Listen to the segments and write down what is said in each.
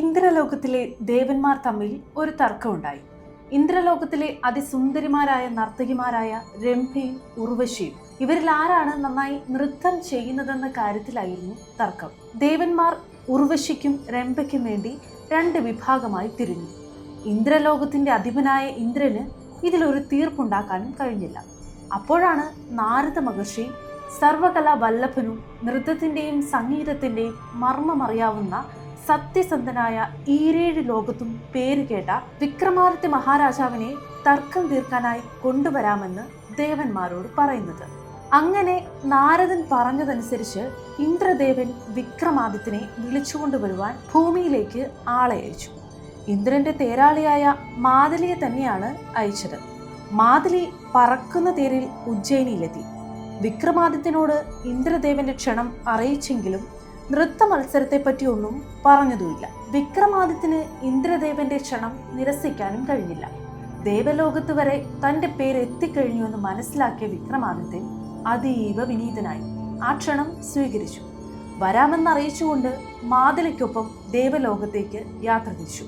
ഇന്ദ്രലോകത്തിലെ ദേവന്മാർ തമ്മിൽ ഒരു തർക്കമുണ്ടായി. ഇന്ദ്രലോകത്തിലെ അതിസുന്ദരിമാരായ നർത്തകിമാരായ രംഭയും ഉർവശിയും ഇവരിൽ ആരാണ് നന്നായി നൃത്തം ചെയ്യുന്നതെന്ന കാര്യത്തിലായിരുന്നു തർക്കം. ദേവന്മാർ ഉർവശിക്കും രംഭയ്ക്കും വേണ്ടി രണ്ട് വിഭാഗമായി തിരിഞ്ഞു. ഇന്ദ്രലോകത്തിന്റെ അധിപനായ ഇന്ദ്രന് ഇതിലൊരു തീർപ്പുണ്ടാക്കാനും കഴിഞ്ഞില്ല. അപ്പോഴാണ് നാരദ മഹർഷി സർവകലാ വല്ലഭനും നൃത്തത്തിന്റെയും സംഗീതത്തിന്റെയും മർമ്മമറിയാവുന്ന സത്യസന്ധനായ ഈരേഴ് ലോകത്തും പേരുകേട്ട വിക്രമാദിത്യ മഹാരാജാവിനെ തർക്കം തീർക്കാനായി കൊണ്ടുവരാമെന്ന് ദേവന്മാരോട് പറയുന്നത്. അങ്ങനെ നാരദൻ പറഞ്ഞതനുസരിച്ച് ഇന്ദ്രദേവൻ വിക്രമാദിത്യനെ വിളിച്ചുകൊണ്ടുവരുവാൻ ഭൂമിയിലേക്ക് ആളെ അയച്ചു. ഇന്ദ്രന്റെ തേരാളിയായ മാതലിയെ തന്നെയാണ് അയച്ചത്. മാതലി പറക്കുന്ന തേരിൽ ഉജ്ജയിനിയിലെത്തി. വിക്രമാദിത്യനോട് ഇന്ദ്രദേവന്റെ ക്ഷണം അറിയിച്ചെങ്കിലും നൃത്ത മത്സരത്തെപ്പറ്റി ഒന്നും പറഞ്ഞതുമില്ല. വിക്രമാദിത്യന് ഇന്ദ്രദേവന്റെ ക്ഷണം നിരസിക്കാനും കഴിഞ്ഞില്ല. ദേവലോകത്ത് വരെ തന്റെ പേര് എത്തിക്കഴിഞ്ഞു എന്ന് മനസ്സിലാക്കിയ വിക്രമാദിത്യൻ അതീവ വിനീതനായി. ആ ക്ഷണം സ്വീകരിച്ചു. വരാമെന്നറിയിച്ചുകൊണ്ട് മാതലയ്ക്കൊപ്പം ദേവലോകത്തേക്ക് യാത്ര തിരിച്ചു.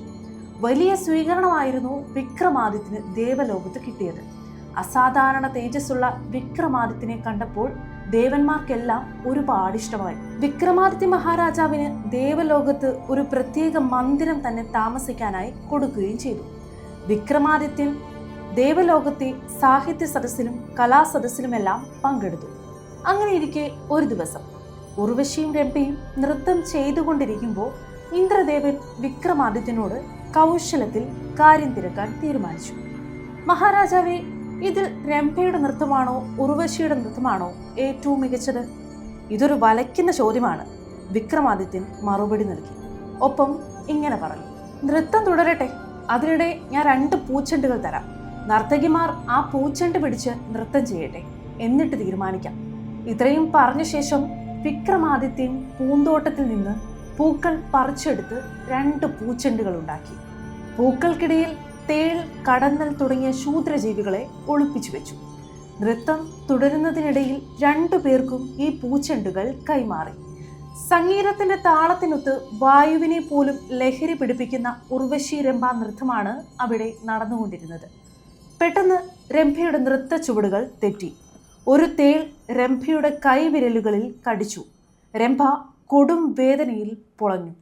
വലിയ സ്വീകരണമായിരുന്നു വിക്രമാദിത്യന് ദേവലോകത്ത് കിട്ടിയത്. അസാധാരണ തേജസ്സുള്ള വിക്രമാദിത്യനെ കണ്ടപ്പോൾ ദേവന്മാർക്കെല്ലാം ഒരുപാട് ഇഷ്ടമായി. വിക്രമാദിത്യ മഹാരാജാവിന് ദേവലോകത്ത് ഒരു പ്രത്യേക മന്ദിരം തന്നെ താമസിക്കാനായി കൊടുക്കുകയും ചെയ്തു. വിക്രമാദിത്യൻ ദേവലോകത്തെ സാഹിത്യ സദസ്സിലും കലാസദസ്സിലുമെല്ലാം പങ്കെടുത്തു. അങ്ങനെ ഇരിക്കെ ഒരു ദിവസം ഉർവശിയും രംഭയും നൃത്തം ചെയ്തുകൊണ്ടിരിക്കുമ്പോൾ ഇന്ദ്രദേവൻ വിക്രമാദിത്യനോട് കൗശലത്തിൽ കാര്യം തിരക്കാൻ തീരുമാനിച്ചു. മഹാരാജാവെ ഇതിൽ രംഭയുടെ നൃത്തമാണോ ഉർവശിയുടെ നൃത്തമാണോ ഏറ്റവും മികച്ചത്? ഇതൊരു വലയ്ക്കുന്ന ചോദ്യമാണ് വിക്രമാദിത്യൻ മറുപടി നൽകി. ഒപ്പം ഇങ്ങനെ പറഞ്ഞു. നൃത്തം തുടരട്ടെ. അതിനിടെ ഞാൻ രണ്ട് പൂച്ചെണ്ടുകൾ തരാം. നർത്തകിമാർ ആ പൂച്ചെണ്ട് പിടിച്ച് നൃത്തം ചെയ്യട്ടെ എന്നിട്ട് തീരുമാനിക്കാം. ഇത്രയും പറഞ്ഞ ശേഷം വിക്രമാദിത്യൻ പൂന്തോട്ടത്തിൽ നിന്ന് പൂക്കൾ പറിച്ചെടുത്ത് രണ്ട് പൂച്ചെണ്ടുകൾ ഉണ്ടാക്കി. പൂക്കൾക്കിടയിൽ തേൾ കടന്നൽ തുടങ്ങിയ ശൂദ്രജീവികളെ ഒളിപ്പിച്ചു വെച്ചു. നൃത്തം തുടരുന്നതിനിടയിൽ രണ്ടു പേർക്കും ഈ പൂച്ചെണ്ടുകൾ കൈമാറി. സംഗീതത്തിന്റെ താളത്തിനൊത്ത് വായുവിനെ പോലും ലഹരി പിടിപ്പിക്കുന്ന ഉർവശി രംഭ നൃത്തമാണ് അവിടെ നടന്നുകൊണ്ടിരുന്നത്. പെട്ടെന്ന് രംഭയുടെ നൃത്ത ചുവടുകൾ തെറ്റി. ഒരു തേൾ രംഭയുടെ കൈവിരലുകളിൽ കടിച്ചു. രംഭ കൊടും വേദനയിൽ പൊളഞ്ഞു.